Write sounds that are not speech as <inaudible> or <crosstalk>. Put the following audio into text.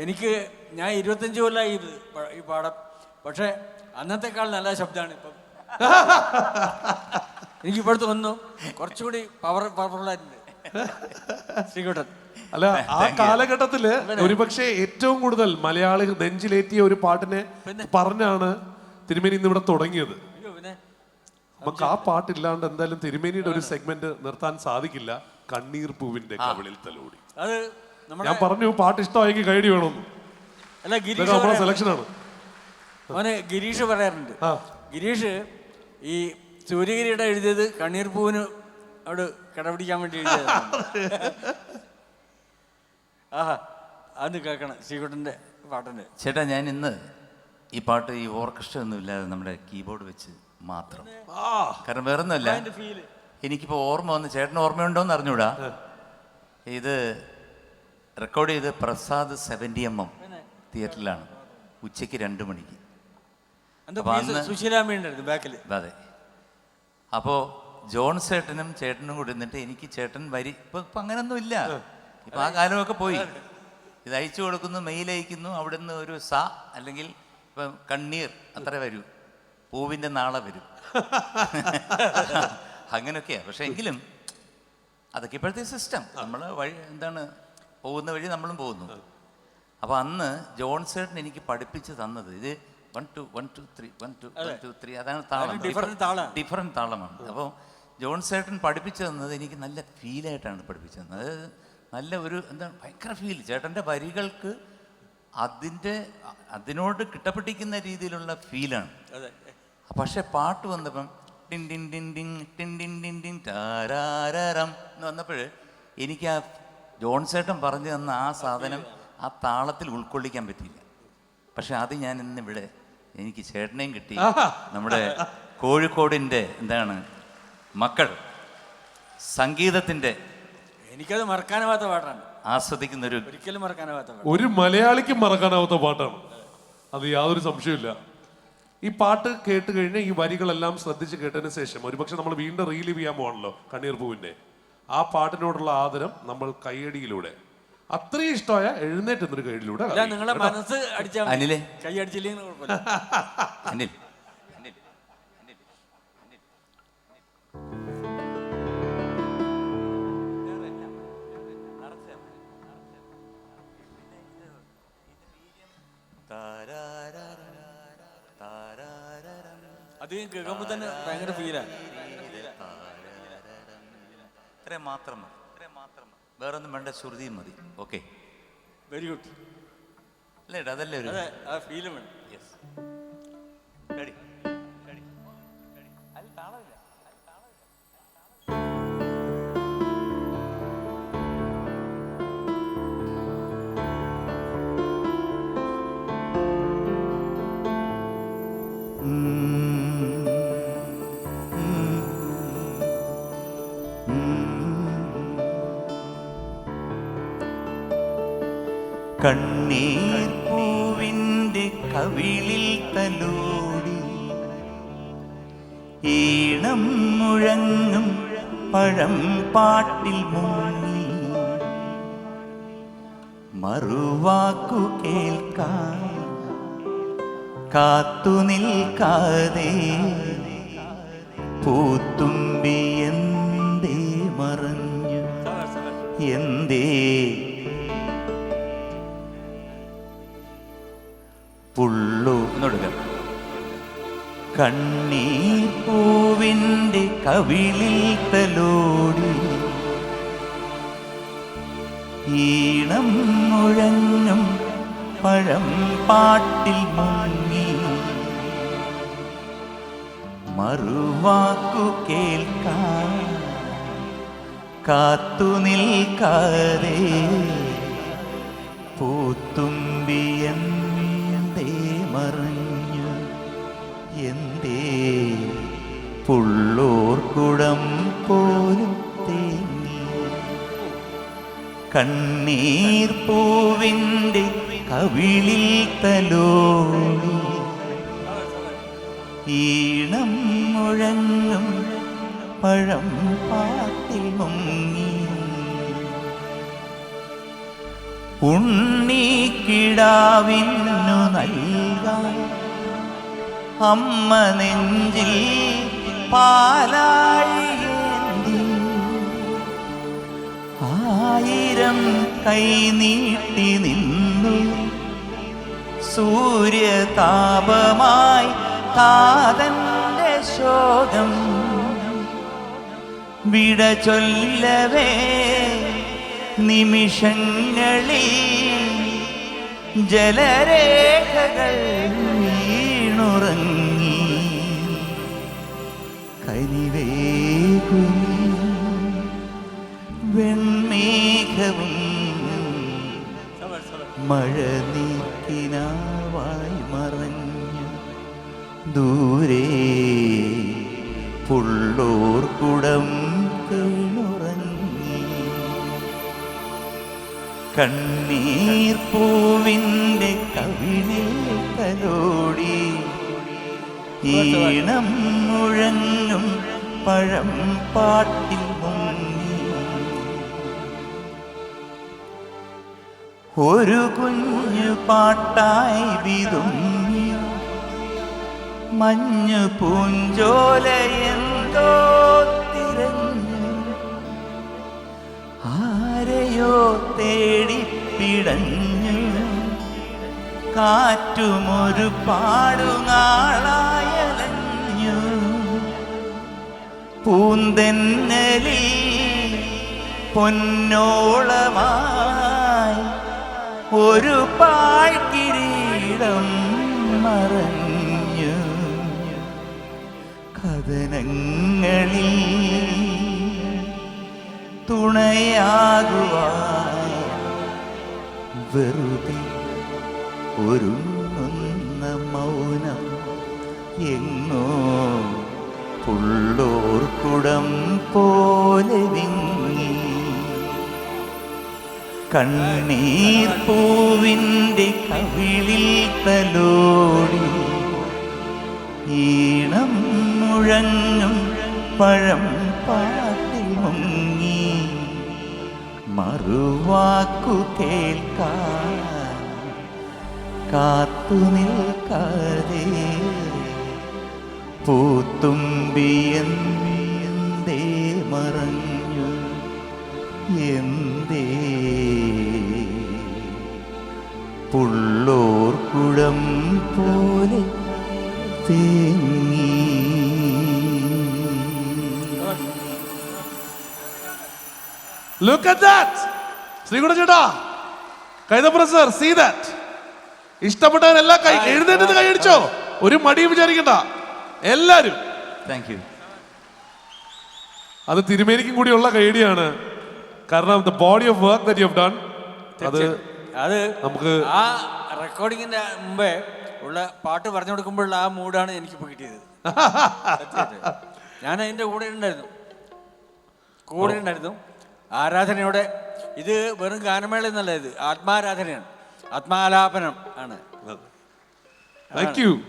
എനിക്ക് ഞാൻ ഇരുപത്തഞ്ച് കൊല്ലമായി ഇത് പ- ഈ പാടം പക്ഷേ അന്നത്തെക്കാൾ നല്ല ശബ്ദമാണ് ഇപ്പം. എനിക്ക് ഇപ്പോഴത്തെ വന്നു. കുറച്ചുകൂടി പവർ പവർഫുള്ളായിട്ടുണ്ട് ശ്രീകുട്ടൻ. അല്ല ആ കാലഘട്ടത്തിൽ ഒരുപക്ഷെ ഏറ്റവും കൂടുതൽ മലയാളി നെഞ്ചിലേറ്റിയ ഒരു പാട്ടിനെ പറഞ്ഞാണ് തിരുമേനി ഇന്ന് ഇവിടെ തുടങ്ങിയത്. അയ്യോ പിന്നെ? നമുക്ക് ആ പാട്ടില്ലാണ്ട് എന്തായാലും തിരുമേനിയുടെ ഒരു സെഗ്മെന്റ് നിർത്താൻ സാധിക്കില്ല. കണ്ണീർ പൂവിന്റെ കവിളിൽ തലോടി. അത് ഞാൻ പറഞ്ഞു പാട്ട് ഇഷ്ടമായെങ്കിൽ കൈഡി വേണം. അല്ല ഗിരീഷ് നമ്മുടെ സെലക്ഷനാണ് അവന് ഗിരീഷ് പറയാറുണ്ട്. ഗിരീഷ് ഈ സൂര്യഗിരിയുടെ എഴുതിയത് കണ്ണീർ പൂവിന് അവിടെ കടപിടിക്കാൻ വേണ്ടി എഴുതിയതാണ്. ആഹാ അത് കേൾക്കണം ശ്രീകുട്ടന്റെ പാട്ടിന്റെ ചേട്ടാ ഞാൻ ഇന്ന് ഈ പാട്ട് ഈ ഓർക്കസ്ട്ര ഒന്നും ഇല്ലാതെ നമ്മുടെ കീബോർഡ് വെച്ച് മാത്രം. കാരണം വേറൊന്നുമല്ല എനിക്കിപ്പോൾ ഓർമ്മ വന്ന് ചേട്ടന് ഓർമ്മയുണ്ടോന്ന് അറിഞ്ഞൂടാ. ഇത് റെക്കോർഡ് ചെയ്ത് പ്രസാദ് സെവന്റി എം എം തിയേറ്ററിലാണ് ഉച്ചയ്ക്ക് രണ്ട് മണിക്ക്. അപ്പൊ ബാക്കിൽ അതെ. അപ്പോൾ ജോൺ ചേട്ടനും ചേട്ടനും കൂടി നിന്നിട്ട് എനിക്ക് ചേട്ടൻ വരി ഇപ്പൊ ഇപ്പൊ അങ്ങനൊന്നും ഇല്ല. ഇപ്പൊ ആ കാലമൊക്കെ പോയി. ഇത് അയച്ചു കൊടുക്കുന്നു മെയിൽ അയക്കുന്നു അവിടെ നിന്ന് ഒരു സ അല്ലെങ്കിൽ ഇപ്പം കണ്ണീർ അത്ര വരൂ. പൂവിന്റെ നാളെ വരും. <laughs> അങ്ങനെയൊക്കെയാ പക്ഷെ എങ്കിലും അതൊക്കെ ഇപ്പോഴത്തെ സിസ്റ്റം നമ്മൾ വഴി എന്താണ് പോകുന്ന വഴി നമ്മളും പോകുന്നു. അപ്പോൾ അന്ന് ജോൺ ചേട്ടൻ എനിക്ക് പഠിപ്പിച്ച് തന്നത് ഇത് one two one two three one two one two three അതാണ് താളം. ഡിഫറെന്റ് താളമാണ്. അപ്പോൾ ജോൺ ചേട്ടൻ പഠിപ്പിച്ചു തന്നത് എനിക്ക് നല്ല ഫീലായിട്ടാണ് പഠിപ്പിച്ചു തന്നത്. അതായത് നല്ല ഒരു എന്താണ് ഭയങ്കര ഫീൽ ചേട്ടന്റെ വരികൾക്ക് അതിന്റെ അതിനോട് കിട്ടപ്പെട്ടിരിക്കുന്ന രീതിയിലുള്ള ഫീലാണ് പക്ഷെ പാട്ട് വന്നപ്പം ടിൻ ടിൻ ടിൻ ടിൻ ടിൻ ടിൻ ടിൻ ടിൻ ടാരാരരം എന്ന് വന്നപ്പോൾ എനിക്ക് ആ ജോൺ ചേട്ടൻ പറഞ്ഞു തന്ന ആ സാധനം ആ താളത്തിൽ ഉൾക്കൊള്ളിക്കാൻ പറ്റിയില്ല. പക്ഷെ അത് ഞാൻ ഇന്ന് ഇവിടെ എനിക്ക് ചേട്ടനെയും കിട്ടി. നമ്മുടെ കോഴിക്കോടിന്റെ എന്താണ് മക്കൾ സംഗീതത്തിന്റെ എനിക്കത് മറക്കാനാവാത്ത പാട്ടാണ്. ആസ്വദിക്കുന്ന ഒരു ഒരിക്കലും മറക്കാനാവാത്ത ഒരു മലയാളിക്കും മറക്കാനാവാത്ത പാട്ടാണ്. അത് യാതൊരു സംശയമില്ല ഈ പാട്ട് കേട്ട് കഴിഞ്ഞാൽ ഈ വരികളെല്ലാം ശ്രദ്ധിച്ച് കേട്ടതിന് ശേഷം ഒരുപക്ഷെ നമ്മൾ വീണ്ടും റീലീവ് ചെയ്യാൻ പോകണല്ലോ കണ്ണീർ പൂവിന്റെ ആ പാട്ടിനോടുള്ള ആദരം നമ്മൾ കൈയടിയിലൂടെ അത്രയും ഇഷ്ടമായ എഴുന്നേറ്റ് എന്നൊരു കൈയടിയിലൂടെ അല്ല നിങ്ങളെ മനസ്സ് അടിച്ചാൽ മതി. അനിലേ. കൈ അടിച്ചില്ലെങ്കിൽ കുഴപ്പമില്ല. അനിൽ. അനിൽ അനിൽ അത് കേൾക്കുമ്പോൾ തന്നെ ഭയങ്കര ഫീലാണ് ഇത്രയും മാത്രം മതി. ഇത്രയും മാത്രം മതി വേറെ ഒന്നും വേണ്ട ശ്രുതിയും മതി. ഓക്കെ. വെരി ഗുഡ് അല്ലേ അതല്ലേ ഒരു ഫീലും വേണം യെസ് റെഡി കണ്ണീർ പൂവിന്റെ കവിളിൽ തലോടി. ഈണം മുഴങ്ങും പഴം പാട്ടിൽ മുങ്ങി. മറുവാക്കു കേൾക്കാൻ കാത്തു നിൽക്കാതെ പൂത്തുമ്പി എന്തേ മറഞ്ഞു. എന്തേ പുള്ളു എന്നോടുക കണ്ണീർ പൂവിന്റെ കവിളിൽ തലോടി. ഈണം മുഴങ്ങും പഴം പാട്ടിൽ മുങ്ങി. മറുവാക്കു കേൾക്കാൻ കാത്തു നിൽക്കാതെ പൂത്തുമ്പി എന്തേ? പുള്ളോർക്കുടം പോലും തേങ്ങി. കണ്ണീർ പൂവിന്റെ കവിളിൽ തലോ ഈണം മുഴങ്ങും പഴം പാത്തിൽ മുങ്ങി. ഉണ്ണിക്കിടാവിന്നു നൽകാൻ അമ്മ നെഞ്ചിൽ പാലായി ആയിരം കൈ നീട്ടി നിന്നു. സൂര്യതാപമായി കാതന്റെ ശോകം. വിട ചൊല്ലവേ നിമിഷങ്ങളിൽ ജലരേഖകൾ വീണുറങ്ങി കനിവേകും വെൺമേഘവും മഴ നീക്കിനാവായി മറഞ്ഞു. ദൂരെ പുള്ളോർ കുടം കേണുറങ്ങി കണ്ണീർ പൂവിന്റെ കവിളിൽ കലോടി. ഈണം മുഴങ്ങും പഴം പാട്ടിൽ ഒരു കുഞ്ഞു പാട്ടായി വിതുങ്ങി. മഞ്ഞു പൂഞ്ചോല എന്തോ തിരഞ്ഞു. ആരെയോ തേടി പിടഞ്ഞു. കാറ്റുമൊരു പാടുനാളായലഞ്ഞു പൂന്തെന്നലി പൊന്നോളമായി ഒരു പാഴ്കിരീടം മറഞ്ഞു. കഥനങ്ങളിൽ തുണയാകുവാൻ വെറുതെ ഒരുങ്ങുന്ന മൗനം എങ്ങോ പുള്ളോർ കുടം പോലെ വിങ്ങി. കണ്ണീർ പൂവിന്റെ കവിളിൽ തലോടി. ഈണം മുഴങ്ങും പഴം പാട്ടിൽ മുങ്ങി. മറുവാക്കു കേൾക്കാൻ കാത്തു നിൽക്കാതെ പൂത്തുമ്പി എന്തേ മറഞ്ഞു? എന്തേ? പുള്ളോർ കുടം പോലെ തേങ്ങി. ലുക്ക് അറ്റ് ദാറ്റ് ശ്രീകുട ചേട്ടാ കൈതപ്പുറം സർ സീ ദാറ്റ് ഇഷ്ടപ്പെട്ടവരെല്ലാം കൈ എഴുന്നേറ്റ് കൈ അടിച്ചോ ഒരു മടിയും വിചാരിക്കണ്ട. എല്ലാരും. താങ്ക് യു അത് തിരുമേനിക്കും കൂടിയുള്ള ഐഡിയാണ് കാരണം the body of work that you have done അത് അത് നമുക്ക് ആ റെക്കോർഡിങ്ങിന്റെ മുമ്പേ ഉള്ള പാട്ട് പറഞ്ഞു കൊടുക്കുമ്പോഴുള്ള ആ മൂഡാണ് എനിക്ക് ഇപ്പോൾ കിട്ടിയത്. ഞാൻ അതിന്റെ കൂടെ ഉണ്ടായിരുന്നു. കൂടെ ഉണ്ടായിരുന്നു. ആരാധനയോടെ. ഇത് വെറും ഗാനമേള എന്നല്ല ഇത് ആത്മാരാധനയാണ്. ആത്മാലാപനം ആണ്. Thank you